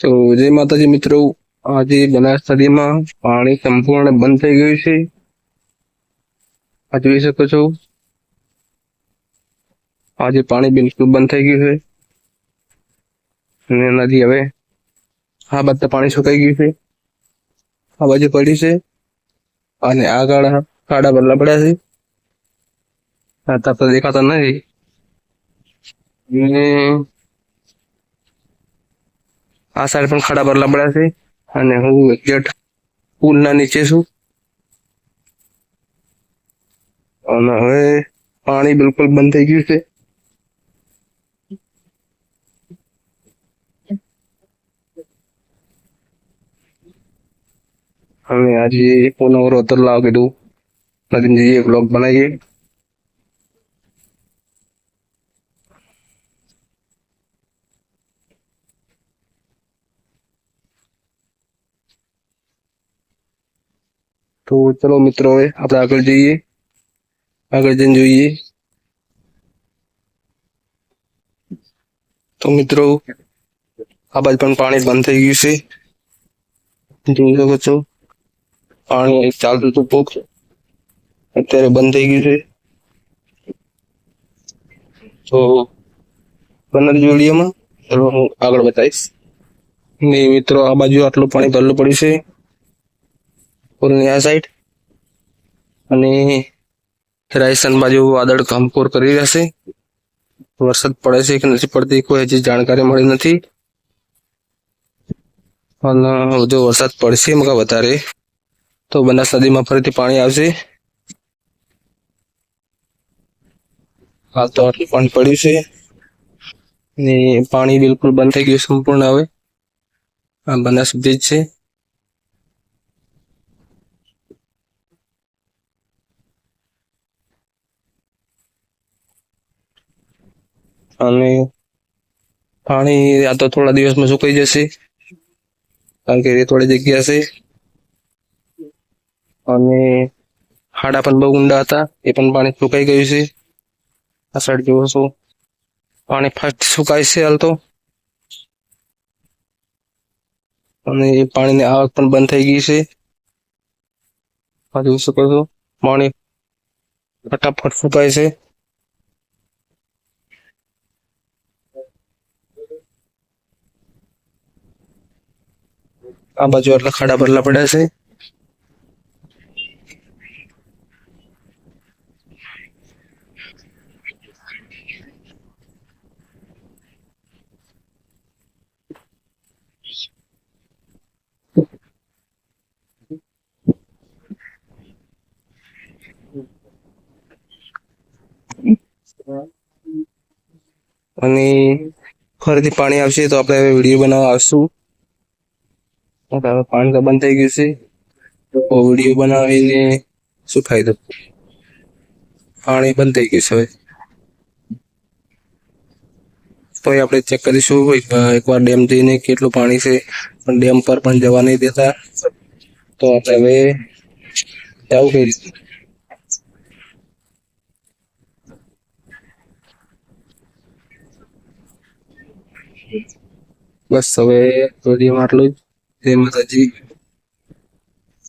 તો જય માતાજી મિત્રો, આજે બનાસ નદીમાં પાણી સંપૂર્ણ બંધ થઈ ગયું છે. આ જોઈ શકો છો. આજે પાણી બિલકુલ બંધ થઈ ગયું છે. અને નદી હવે આ બધા પાણી સુકાઈ ગયું છે. આ બાજુ પડી છે. અને આ ગાળા કાળા બદલા પડ્યા છે. આ તો દેખાતા નથી. અને આ સાઈડ પણ ખાડા પર લબડા છે અને હું એક્ઝેક્ટ પુલના નીચે છું. અને હવે પાણી બિલકુલ બંધ થઈ ગયું છે. અમે આજે પુનઃ રોતર લાવ કીધું. નદીન જઈએ બ્લોગ બનાવીએ. તો ચલો મિત્રો હવે આપણે આગળ જઈએ. આગળ જઈને જોઈએ. તો મિત્રો, આ બાજુ પણ પાણી બંધ થઈ ગયું છે. જોઈ શકો છો. પાણી ચાલતું હતું પોક અત્યારે બંધ થઈ ગયું છે. તો બંધ જોડીઓમાં, ચલો હું આગળ બતાવીશ. ને મિત્રો, આ બાજુ આટલું પાણી ભરેલું પડ્યું છે. પુલની આ સાઈડ અને રાજસ્થાન બાજુ વાદળ કામકોર કરી રહ્યા છે વરસાદ પડે છે કે નથી પડતી કોઈ હજી જાણકારી મળી નથી. અને જો વરસાદ પડશે એમાં વધારે, તો બનાસ નદીમાં ફરીથી પાણી આવશે. હાલ તો આટલું પાણી પડ્યું છે. ને પાણી બિલકુલ બંધ થઈ ગયું સંપૂર્ણ હવે. આ બનાસ બ્રિજ છે. અને પાણી આ તો થોડા દિવસમાં સુકાઈ જશે. કારણ કે થોડી જગ્યા છે. અને હાડા પણ બહુ ઊંડા હતા. એ પણ પાણી સુકાઈ ગયું છે. આ સાઈડ જોવો છો. પાણી ફાસ્ટ સુકાય છે હાલ તો. અને એ પાણીની આવક પણ બંધ થઈ ગઈ છે. આ જોઈ શકો છો. પાણી ફટાફટ સુકાય છે. આ બાજુ એટલે ખાડા ભરલા પડ્યા છે. અને ફરીથી પાણી આવશે તો આપણે વીડિયો બનાવવા આવશું. હવે પાણી તો બંધ થઈ ગયું છે. તો વીડિયો બનાવીને શું ફાયદો? પાણી બંધ થઈ ગયું છે હવે. તો આપણે ચેક કરીશું એકવાર ડેમ જઈને કેટલું પાણી છે. પણ ડેમ પર પણ જવા નહીં દેતા. તો આપણે હવે જવું કઈ રીતે? બસ હવે વિડીયોમાં આટલું જ. જય માતાજી